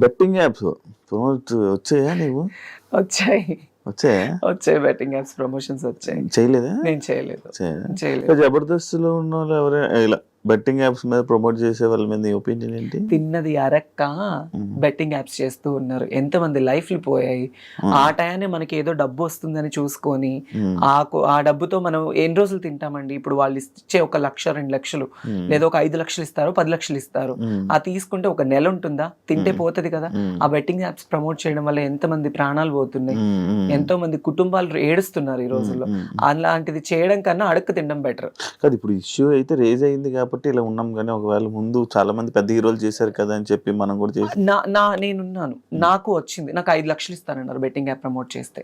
Betting apps promote వచ్చాయా నీవు? వచ్చాయి. వచ్చాయా? వచ్చాయి బెట్టింగ్ యాప్స్ ప్రమోషన్స్ వచ్చాయి. చేయలేదా? నేను చేయలేదు. చేయలేదా? చేయలేదు. జబర్దస్త్లో ఉన్న వాళ్ళు ఎవరైనా ఇలా బెట్టింగ్ యాప్స్ మీద ప్రమోట్ చేసే వాళ్ళ మీద ఒపీనియన్ ఏంటి? తిన్నది అరక్క బెట్టింగ్ యాప్స్ చేస్తూ ఉన్నారు. ఎంతమంది లైఫ్లు పోయాయి. ఆ టయాన్ని మనకి ఏదో డబ్బు వస్తుందని చూసుకొని. ఆ ఆ డబ్బుతో మనం ఎన్ని రోజులు తింటామండి? ఇప్పుడు వాళ్ళు ఇచ్చే ఒక లక్ష రెండు లక్షలు. లేదా ఒక ఐదు లక్షలు ఇస్తారు పది లక్షలు ఇస్తారు. ఆ తీసుకుంటే ఒక నెల ఉంటుందా? తింటే పోతది కదా. ఆ బెట్టింగ్ యాప్స్ ప్రమోట్ చేయడం వల్ల ఎంతమంది ప్రాణాలు పోతున్నాయి. ఎంతో మంది కుటుంబాలు ఏడుస్తున్నారు ఈ రోజుల్లో. అలాంటిది చేయడం కన్నా అడుక్కు తినడం బెటర్. కాదు ఇప్పుడు ఇష్యూ అయితే రేజ్ అయింది కాబట్టి ఇలా ఉన్నాం కానీ ఒకవేళ ముందు చాలా మంది పెద్ద హీరోలు చేశారు కదా అని చెప్పి మనం కూడా చేసి నా నా నేనున్నాను. నాకు వచ్చింది. నాకు ఐదు లక్షలు ఇస్తానన్నారు బెట్టింగ్ యాప్ ప్రమోట్ చేస్తే.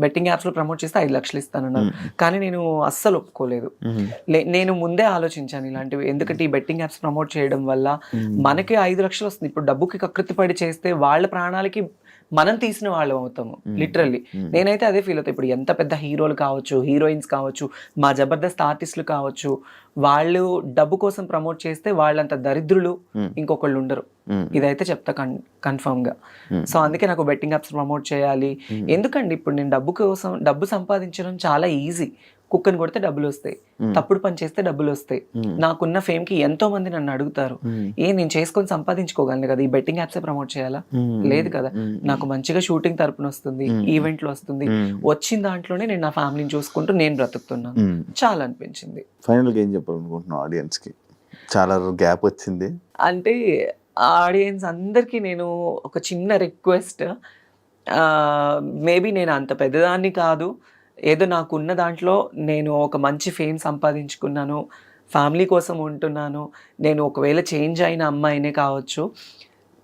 బెట్టింగ్ యాప్స్లో ప్రమోట్ చేస్తే ఐదు లక్షలు ఇస్తానన్నారు. కానీ నేను అస్సలు ఒప్పుకోలేదు. నేను ముందే ఆలోచించాను ఇలాంటివి. ఎందుకంటే ఈ బెట్టింగ్ యాప్స్ ప్రమోట్ చేయడం వల్ల మనకి ఐదు లక్షలు వస్తుంది. ఇప్పుడు డబ్బుకి కకృతి పడి చేస్తే వాళ్ళ ప్రాణాలకి మనం తీసిన వాళ్ళం అవుతాము లిటరల్లీ నేనైతే అదే ఫీల్ అవుతాను ఇప్పుడు ఎంత పెద్ద హీరోలు కావచ్చు హీరోయిన్స్ కావచ్చు మా జబర్దస్త్ ఆర్టిస్టులు కావచ్చు వాళ్ళు డబ్బు కోసం ప్రమోట్ చేస్తే వాళ్ళంత దరిద్రులు. ఇంకొకళ్ళు ఉండరు. ఇదైతే చెప్తా కన్ కన్ఫర్మ్గా. సో అందుకే నాకు బెట్టింగ్ యాప్స్ ప్రమోట్ చేయాలి. ఎందుకండి ఇప్పుడు నేను డబ్బు కోసం డబ్బు సంపాదించడం చాలా ఈజీ కుక్కని కొడితే డబ్బులు వస్తాయి. తప్పుడు పని చేస్తే డబ్బులు వస్తాయి. నాకున్న ఫేమ్కి ఎంతో మంది నన్ను అడుగుతారు. ఏ నేను చేసుకొని సంపాదించుకోగలను కదా ఈ బెట్టింగ్ యాప్సే ప్రమోట్ చేయాలా. లేదు కదా. నాకు మంచిగా షూటింగ్ తరపున వస్తుంది. ఈవెంట్లు వస్తుంది. వచ్చిన దాంట్లోనే నేను నా ఫ్యామిలీని చూసుకుంటూ నేను బ్రతుకుతున్నాను. చాలా అనిపించింది ఫైనల్గా ఏం చెప్పాలనుకుంటున్నావు ఆడియన్స్కి చాలా గ్యాప్ వచ్చింది అంటే ఆడియన్స్ అందరికీ నేను ఒక చిన్న రిక్వెస్ట్ మేబీ నేను అంత పెద్దదాన్ని కాదు ఏదో నాకున్న దాంట్లో నేను ఒక మంచి ఫేమ్ సంపాదించుకున్నాను ఫ్యామిలీ కోసం ఉంటున్నాను నేను ఒకవేళ చేంజ్ అయిన అమ్మాయినే కావచ్చు.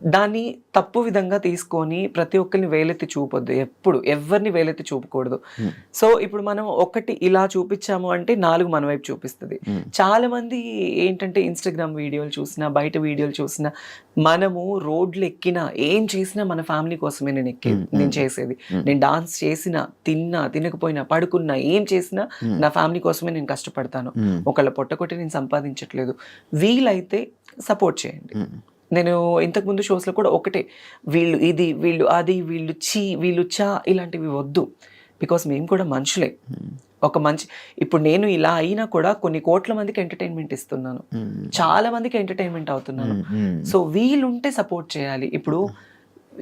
దాన్ని తప్పు విధంగా తీసుకొని ప్రతి ఒక్కరిని వేలెత్తి చూపొద్దు ఎప్పుడు ఎవరిని వేలెత్తి చూపకూడదు Hmm. సో ఇప్పుడు మనం ఒకటి ఇలా చూపించాము అంటే నాలుగు మన వైపు చూపిస్తుంది Hmm. చాలా మంది ఏంటంటే ఇన్స్టాగ్రామ్ వీడియోలు చూసినా బయట వీడియోలు చూసినా మనము రోడ్లు ఎక్కినా ఏం చేసినా మన ఫ్యామిలీ కోసమే నేను ఎక్కేది Hmm. నేను చేసేది. నేను డాన్స్ చేసినా తిన్నా తినకపోయినా పడుకున్నా ఏం చేసినా. నా ఫ్యామిలీ కోసమే నేను కష్టపడతాను. ఒకళ్ళ పొట్టకొట్టి నేను సంపాదించట్లేదు వీలైతే సపోర్ట్ చేయండి. నేను ఇంతకు ముందు షోస్లో కూడా ఒకటే వీళ్ళు ఇది వీళ్ళు అది వీళ్ళు చీ వీళ్ళు చా ఇలాంటివి వద్దు. బికాస్ మేము కూడా మనుషులే. మ్మ్. ఒక మంచి ఇప్పుడు నేను ఇలా అయినా కూడా కొన్ని కోట్ల మందికి ఎంటర్టైన్మెంట్ ఇస్తున్నాను. మ్మ్. చాలా మందికి ఎంటర్టైన్మెంట్ అవుతున్నాను. సో వీలుంటే సపోర్ట్ చేయాలి. ఇప్పుడు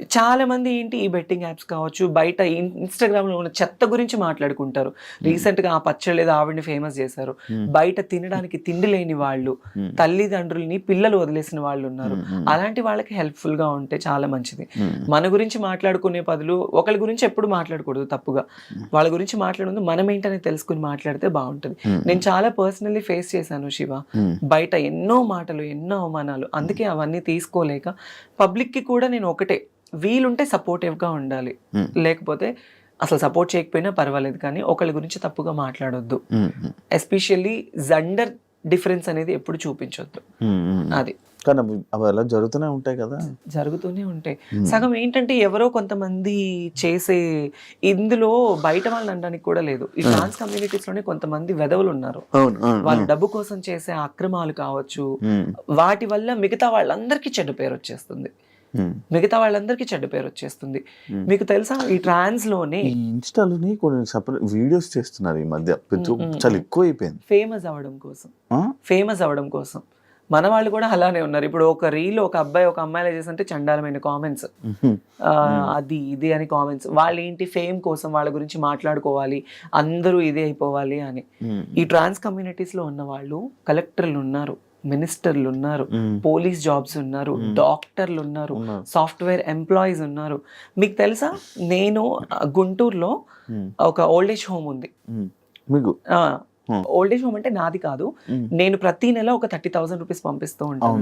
చాలా మంది ఏంటి ఈ బెట్టింగ్ యాప్స్ కావచ్చు బయట ఇన్స్టాగ్రామ్లో ఉన్న చెత్త గురించి మాట్లాడుకుంటారు. రీసెంట్గా ఆ పచ్చడి లేదా ఆవిడని ఫేమస్ చేశారు. బయట తినడానికి తిండి లేని వాళ్ళు. తల్లిదండ్రుల్ని పిల్లలు వదిలేసిన వాళ్ళు ఉన్నారు. అలాంటి వాళ్ళకి హెల్ప్ఫుల్గా ఉంటే చాలా మంచిది. మన గురించి మాట్లాడుకునే బదులు ఒకరి గురించి ఎప్పుడు మాట్లాడకూడదు తప్పుగా. వాళ్ళ గురించి మాట్లాడదు మనం ఏంటని తెలుసుకుని మాట్లాడితే బాగుంటుంది. నేను చాలా పర్సనల్లీ ఫేస్ చేశాను శివ. బయట ఎన్నో మాటలు ఎన్నో అవమానాలు. అందుకే అవన్నీ తీసుకోలేక పబ్లిక్కి కూడా నేను ఒకటే వీలుంటే supportive గా ఉండాలి. లేకపోతే అసలు సపోర్ట్ చేయకపోయినా పర్వాలేదు కానీ ఒకళ్ళ గురించి తప్పుగా మాట్లాడొద్దు. ఎస్పెషల్లీ జండర్ డిఫరెన్స్ అనేది ఎప్పుడు చూపించొద్దు. అది కానీ అవి అలా జరుగుతూనే ఉంటాయి కదా. జరుగుతూనే ఉంటాయి. Hmm. సగం ఏంటంటే ఎవరో కొంతమంది చేసే ఇందులో బయట వాళ్ళని అనడానికి కూడా లేదు. ఈ ట్రాన్స్ కమ్యూనిటీస్లోనే కొంతమంది వెధవులు ఉన్నారు. వాళ్ళు డబ్బు కోసం చేసే అక్రమాలు కావచ్చు. మ్మ్. వాటి వల్ల మిగతా వాళ్ళందరికీ చెడ్డ పేరు వచ్చేస్తుంది. మిగతా వాళ్ళందరికీ చెడ్డ పేరు వచ్చేస్తుంది. Hmm. మీకు తెలుసా ఈ ట్రాన్స్లోనే ఇన్స్టాలోని కొన్ని సపరేట్ వీడియోస్ చేస్తున్నారు ఈ మధ్య. చాలా ఎక్కువ అయిపోయింది ఫేమస్ అవ్వడం కోసం? ఫేమస్ అవ్వడం కోసం. మన వాళ్ళు కూడా అలానే ఉన్నారు ఇప్పుడు ఒక రీల్ ఒక అబ్బాయి ఒక అమ్మాయిలా చేస్తుంటే చండాలమైన కామెంట్స్. అది ఇది అని కామెంట్స్ వాళ్ళు ఏంటి ఫేమ్ కోసం వాళ్ళ గురించి మాట్లాడుకోవాలి అందరూ ఇదే అయిపోవాలి అని. ఈ ట్రాన్స్ కమ్యూనిటీస్లో ఉన్న వాళ్ళు కలెక్టర్లు ఉన్నారు మినిస్టర్లు ఉన్నారు. పోలీస్ జాబ్స్ ఉన్నారు డాక్టర్లు ఉన్నారు. సాఫ్ట్వేర్ ఎంప్లాయీస్ ఉన్నారు మీకు తెలుసా నేను గుంటూరులో. ఒక ఓల్డ్ ఏజ్ హోమ్ ఉంది. మీకు. ఓల్డ్ ఏజ్ హోమ్ అంటే నాది కాదు. మ్మ్. నేను ప్రతి నెల ఒక థర్టీ థౌసండ్ రూపీస్ పంపిస్తూ ఉంటాను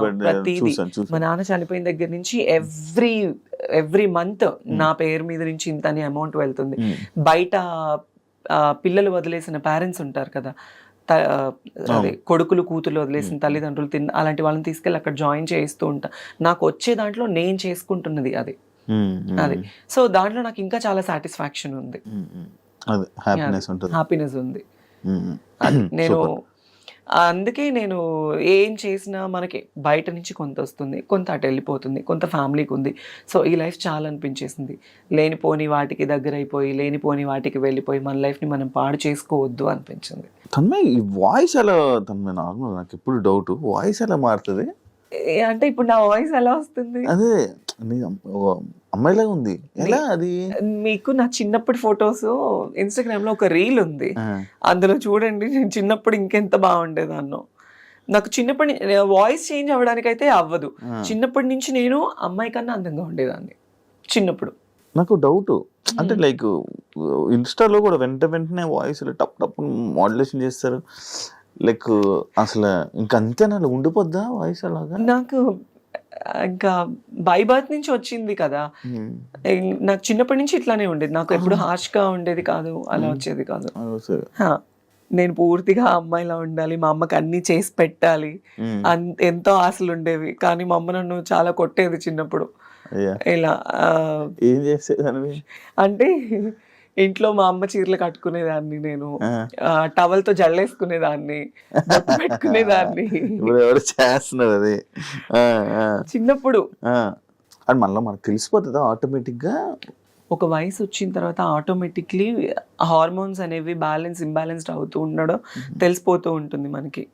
మీ ప్రతిదీ. నాన్న చనిపోయిన దగ్గర నుంచి ఎవ్రీ ఎవ్రీ మంత్ నా పేరు మీద నుంచి ఇంత అని అమౌంట్ వెళ్తుంది. మ్మ్. బయట పిల్లలు వదిలేసిన పేరెంట్స్ ఉంటారు కదా. అదే కొడుకులు కూతురు వదిలేసిన తల్లిదండ్రులు తిన్న అలాంటి వాళ్ళని తీసుకెళ్ళి అక్కడ జాయిన్ చేయిస్తూ ఉంటా. నాకు వచ్చే దాంట్లో నేను చేసుకుంటున్నది అది. అది. సో దాంట్లో నాకు ఇంకా చాలా సాటిస్ఫాక్షన్ ఉంది. హ్యాపీనెస్ ఉంటుంది. హ్యాపీనెస్ ఉంది. నేను. అందుకే నేను ఏం చేసినా మనకి బయట నుంచి కొంత వస్తుంది కొంత అటు వెళ్ళిపోతుంది కొంత ఫ్యామిలీకి ఉంది. సో ఈ లైఫ్ చాలా అనిపించేసింది. లేనిపోని వాటికి దగ్గర అయిపోయి లేనిపోని వాటికి వెళ్ళిపోయి మన లైఫ్ని మనం పాడు చేసుకోవద్దు అనిపించింది. తన్మయ్ ఈ వాయిస్ ఎలా తన్మయ్ నార్మల్ నాకు ఎప్పుడు డౌట్ వాయిస్ ఎలా మారుతుంది? అంటే ఇప్పుడు నా వాయిస్ ఎలా వస్తుంది? అదే అమ్మాయిలాగా ఉంది. ఎలా అది? మీకు నా చిన్నప్పటి ఫొటోస్ ఇన్స్టాగ్రామ్లో ఒక రీల్ ఉంది. అందులో చూడండి నేను చిన్నప్పుడు ఇంకెంత బాగుండేదాన్నో. నాకు చిన్నప్పటి వాయిస్ చేంజ్ అవ్వడానికి అయితే అవ్వదు. చిన్నప్పటి నుంచి నేను అమ్మాయి కన్నా అందంగా ఉండేదాన్ని. చిన్నప్పుడు. నాకు డౌట్ అంటే లైక్ ఇన్స్టాలో కూడా వెంట వెంటనే వాయిస్ టప్ టప్ మోడ్యులేషన్ చేస్తారు. లైక్ అసలు ఇంకా అంతేనా ఉండిపోద్దా వాయిస్ అలాగా? నాకు ఇంకా బై బర్త్ నుంచి వచ్చింది కదా. ఇం- నాకు చిన్నప్పటి నుంచి ఇట్లానే ఉండేది. నాకు ఎప్పుడు harsh గా ఉండేది కాదు అలా వచ్చేది కాదు. నేను పూర్తిగా అమ్మాయిలా ఉండాలి మా అమ్మకి అన్ని చేసి పెట్టాలి. ఎంతో ఆశలు ఉండేవి. కానీ మా అమ్మ నన్ను చాలా కొట్టేది చిన్నప్పుడు. ఇలా ఏం చేసేదానివి? అంటే ఇంట్లో మా అమ్మ చీరలు కట్టుకునేదాన్ని నేను. టవల్తో జల్లేసుకునేదాన్ని పెట్టుకునేదాన్ని. ఎవరు చేస్తున్నారు అది? చిన్నప్పుడు. అది మళ్ళీ మనకు తెలిసిపోతుందా ఆటోమేటిక్గా ఒక వయసు వచ్చిన తర్వాత ఆటోమేటిక్లీ హార్మోన్స్ అనేవి బ్యాలెన్స్ ఇంబ్యాలెన్స్డ్ అవుతూ ఉండడం తెలిసిపోతూ ఉంటుంది మనకి.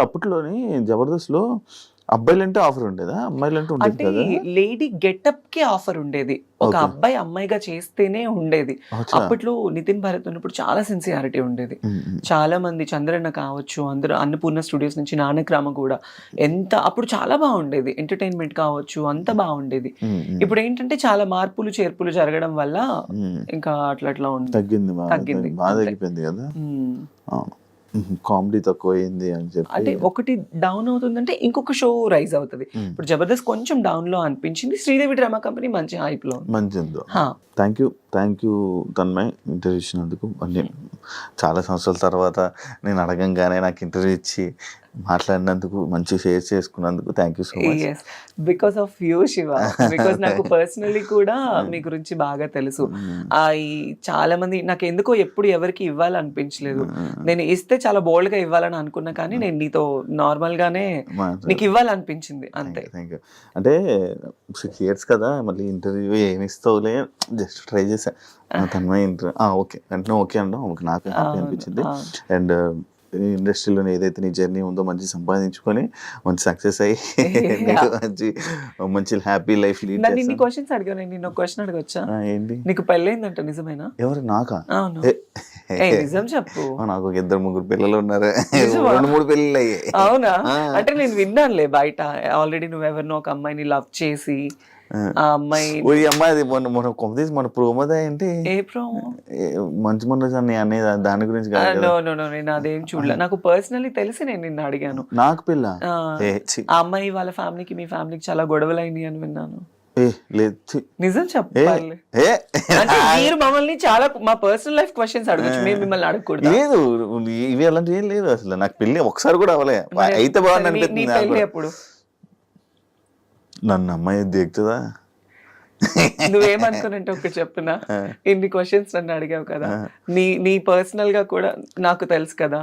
అప్పట్లోని జబర్దస్త్ లో అబ్బాయిలు అంటే ఆఫర్ ఉండేదా అమ్మాయిలు అంటే లేడీ గెటప్కి ఆఫర్ ఉండేది ఒక. అబ్బాయి అమ్మాయిగా చేస్తేనే ఉండేది. అప్పట్లో నితిన్ భరత్ ఉన్నప్పుడు చాలా సిన్సియారిటీ ఉండేది. చాలా మంది చంద్రన్న కావచ్చు అందరూ అన్నపూర్ణ స్టూడియోస్ నుంచి నానక్రామ కూడా ఎంత అప్పుడు చాలా బాగుండేది ఎంటర్టైన్మెంట్ కావచ్చు అంత బాగుండేది. ఇప్పుడు ఏంటంటే చాలా మార్పులు చేర్పులు జరగడం వల్ల. ఇంకా అట్లా అట్లా ఉంది తగ్గింది తగ్గింది. బాగా అంతే. తగ్గిపోయింది కదా కామెడీ తక్కువైంది అని అంటే చెప్పి ఒకటి డౌన్ అవుతుందంటే ఇంకొక షో రైజ్ అవుతుంది. ఇప్పుడు జబర్దస్త్ కొంచెం డౌన్లో అనిపించింది. శ్రీదేవి డ్రామా కంపెనీ మంచి హైప్లో హా. Thank you thank you Tanmay interview ఇచ్చినందుకు. అన్ని చాలా సంవత్సరాల తర్వాత నేను అడగంగానే నాకు ఇంటర్వ్యూ ఇచ్చి మాట్లాడినందుకు మంచి షేర్ చేసుకున్నందుకు thank you so much because of you Shiva because నాకు పర్సనలీ కూడా మీ గురించి బాగా తెలుసు. ఆ ఈ చాలా మంది నాకు ఎందుకో ఎప్పుడు ఎవరికి ఇవ్వాలనిపించలేదు. నేను ఇస్తే చాలా బోల్డ్గా ఇవ్వాలని అనుకున్నా కానీ నేను నీతో నార్మల్ గానే నీకు ఇవ్వాలనిపించింది. అంతే. థ్యాంక్ యూ అంటే సిక్స్ ఇయర్స్ కదా మళ్ళీ ఇంటర్వ్యూ ఏమి ఇస్తావులే జస్ట్ ట్రై చేసా. Tanmay interview okay. వెంటనే ఓకే అంటాం నాకు హ్యాపీ అనిపించింది. అండ్ ఇండస్ట్రీలో ఏదైతే నీ జర్నీ ఉందో మంచి సంపాదించుకొని మంచి సక్సెస్ అయ్యి మంచి మంచి హ్యాపీ లైఫ్ లీడ్ నన్ను ఇన్ని క్వశ్చన్స్ అడిగాను నేను క్వశ్చన్ అడగొచ్చా? ఏంటి? నీకు పెళ్ళైందంట నిజమేనా? ఎవరు? నాకా? నిజం చెప్పు. నాకు ఇద్దరు ముగ్గురు పిల్లలు ఉన్నారు? రెండు మూడు పిల్లలు అయ్యాయి. అవునా. అంటే నేను విన్నానులే బయట. ఆల్రెడీ నువ్వు ఎవరినో ఒక అమ్మాయిని లవ్ చేసి ఆ. అమ్మాయి ఓ ఈ అమ్మాయి అది మొన్న మొన్న కొంపదీసి మన ప్రోమోదా ఏంటి? ఏ ప్రోమో? ఏ, మంచి మొన్న అని అనే దాని గురించి కాదు కదా. నో నో నో నేను అదేం చూడలే. నాకు పర్సనలీ తెలిసి నేను నిన్ను అడిగాను. నాకు పిల్ల? ఆ, ఏ ఛీ, ఆ అమ్మాయి వాళ్ళ ఫ్యామిలీకి మీ ఫ్యామిలీకి చాలా గొడవలు అయినాయి అని విన్నాను. ఏ లేదు ఛీ, నిజం ఏ చెప్పాలి. ఏ. అంటే మీరు మమ్మల్ని చాలా మా పర్సనల్ లైఫ్ క్వశ్చన్స్ అడగచ్చు. మేము మిమ్మల్ని అడగకూడదు? లేదు ఇవి అలాంటివి ఏం లేదు అసలు. నాకు పెళ్ళి ఒకసారి కూడా అవ్వలే. అయితే బాగుంది నీ అనిపిస్తుంది నాకు పెళ్ళి కూడా. ఎప్పుడు? నన్ను అమ్మాయి దిగుతుందా నువ్వేమనుకునంటే ఒకటి చెప్తున్నా. ఇన్ని క్వశ్చన్స్ నన్ను అడిగావు కదా. నీ నీ పర్సనల్గా కూడా నాకు తెలుసు కదా.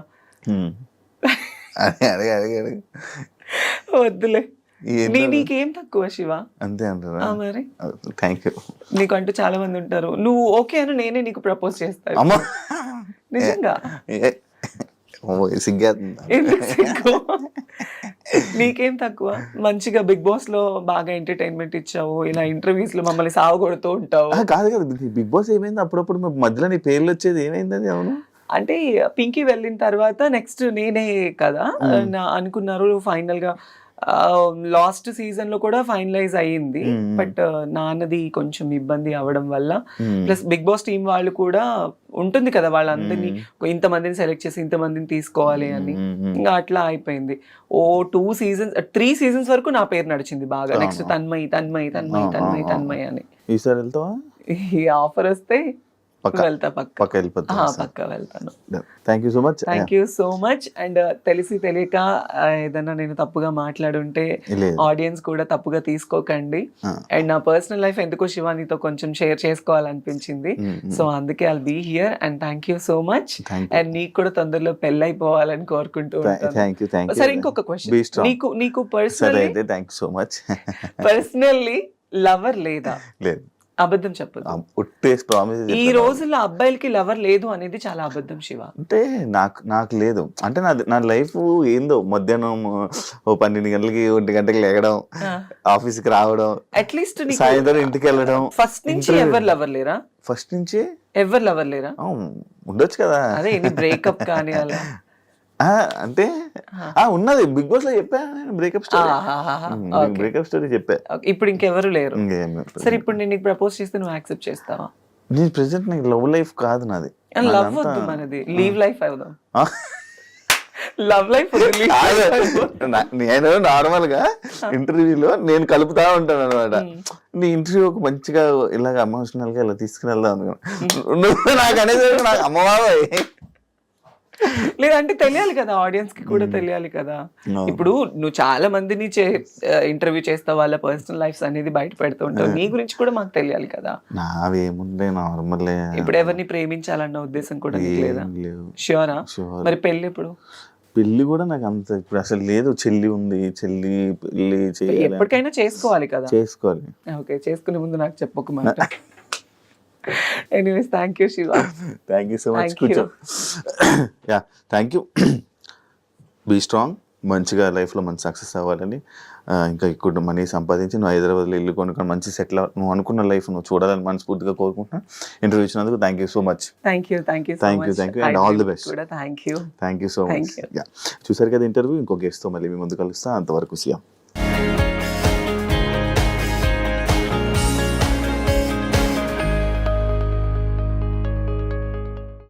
వద్దులే. నీకేం తక్కువ శివ? అంతే అంటారా? మరి. థ్యాంక్ యూ నీకంటూ చాలా మంది ఉంటారు. నువ్వు ఓకే అని నేనే నీకు ప్రపోజ్ చేస్తాను నిజంగా ఏ, ఓ, సిగ్గేస్తుంది ఎందుకు సిగ్గు? నీకేం తక్కువ మంచిగా బిగ్ బాస్లో బాగా ఎంటర్టైన్మెంట్ ఇచ్చావు ఇలా ఇంటర్వ్యూస్లో మమ్మల్ని సావగొడుతూ ఉంటావు కాదు కదా బిగ్ బాస్ ఏమైంది అప్పుడప్పుడు మధ్యలో నీ పేర్లు వచ్చేది ఏమైంది అది అవును అంటే పింకీ వెళ్ళిన తర్వాత నెక్స్ట్ నేనే కదా అనుకున్నారు ఫైనల్గా లాస్ట్ సీజన్లో కూడా ఫైనలైజ్ అయ్యింది. బట్ నాన్నది కొంచెం ఇబ్బంది అవడం వల్ల. Hmm. Plus Bigg Boss team వాళ్ళు కూడా ఉంటుంది కదా వాళ్ళందరినీ. ఇంతమందిని సెలెక్ట్ చేసి ఇంతమందిని తీసుకోవాలి అని. Hmm, hmm. ఇంకా అట్లా అయిపోయింది. ఓ టూ సీజన్స్ త్రీ సీజన్స్ వరకు నా పేరు నడిచింది బాగా. నెక్స్ట్ తన్మయి తన్మయి తన్మయి తన్మయి తన్మయి అని. ఈసారి వెళ్తావా? ఈ ఆఫర్ వస్తే పక్క వెళ్తా పక్క. పక్క వెళ్తాను. Thank you so much thank you so much and తెలిసి తెలియక ఆ, ఏదైనా నేను తప్పుగా మాట్లాడుంటే ఆడియన్స్ కూడా తప్పుగా తీసుకోకండి. అండ్ నా పర్సనల్ లైఫ్ ఎందుకో శివానితో కొంచెం షేర్ చేసుకోవాలనిపించింది. సో అందుకే I'll be here and thank you so much and నీకు కూడా తొందరలో పెళ్ళైపోవాలని కోరుకుంటూ యూ ఉంటాను. సరే ఇంకొక క్వశ్చన్ నీకు నీకు thank you so much personally lover లేదా? లేదు. అబద్ధం చెప్పదు ఈ రోజుల్లో అబ్బాయిలకి లవర్ లేదు అనేది చాలా అబద్ధం శివ. అంటే నాకు నాకు లేదు. అంటే నా నా లైఫ్ ఏందో మధ్యాహ్నం ఓ పన్నెండు గంటలకి ఒంటి గంటకి లేగడం ఆఫీస్కి రావడం అట్లీస్ట్ సాయంత్రం ఇంటికి వెళ్ళడం ఫస్ట్ నుంచి. ఎవరు లవర్ లేరా? ఫస్ట్ నుంచి? ఎవరు లవర్ లేరా? ఉండొచ్చు కదా. అదే బ్రేకప్ కానీ అలా. అంటే ఆ. ఉన్నది. బిగ్ బాస్లో చెప్పా బ్రేకప్ స్టోరీ. బ్రేకప్ స్టోరీ చెప్పా. ఇప్పుడు ఇంకెవరు లేరు. ఇంకేం సరే ఇప్పుడు నేను నీకు ప్రపోజ్ చేస్తే నువ్వు యాక్సెప్ట్ చేస్తావా? నేను ప్రెసెంట్ నాకు లవ్ లైఫ్ కాదు నాది. లవ్ వద్దు మనది. లీవ్ లైఫ్ అవుదాం. లవ్ లైఫ్ నేను నార్మల్గా ఇంటర్వ్యూలో నేను కలుపుతా ఉంటాను అనమాట నీ ఇంటర్వ్యూ ఒక మంచిగా ఇలాగ ఎమోషనల్గా ఇలా తీసుకుని వెళ్దాం అనుకున్నా. నువ్వు నాకు అనేది నాకు అమ్మవాబాయ్ లేదంటే తెలియాలి కదా ఆడియన్స్కి కూడా తెలియాలి కదా. ఇప్పుడు నువ్వు చాలా మందిని ఇంటర్వ్యూ చేస్తావు వాళ్ళ పర్సనల్ లైఫ్స్ అనేది బయట పెడుతూ ఉంటావు. నీ గురించి కూడా మాకు తెలియాలి కదా. నావేముండే నార్మల్. ఇప్పుడు ఎవరిని ప్రేమించాలన్న ఉద్దేశం కూడా లేదా? Sure. మరి పెళ్ళి ఇప్పుడు పెళ్ళి కూడా నాకు అంత ఇప్పుడు అసలు లేదు. చెల్లి ఉంది. చెల్లి పెళ్ళి ఎప్పటికైనా చేసుకోవాలి కదా. చేసుకోవాలి. ఓకే చేసుకునే ముందు నాకు చెప్పొక మాట. Anyways thank you Shiva thank you so much ya thank you be strong మంచిగా లైఫ్లో మంచి సక్సెస్ అవ్వాలని. ఇంకా ఇక్కడ మనీ సంపాదించి నువ్వు హైదరాబాద్లో ఇల్లు కొనుక్కొని మంచి సెటిల్ నువ్వు అనుకున్న లైఫ్ నువ్వు చూడాలని మనస్ఫూర్తిగా కోరుకుంటున్నా. ఇంటర్వ్యూ ఇచ్చినందుకు thank you so much thank you thank you you, thank you, and all the best. కూడా thank you thank you so much ya చూసారు కదా ఇంటర్వ్యూ ఇంకో గెస్ట్తో మళ్ళీ మీ ముందు కలుస్తా. అంతవరకు సీఎం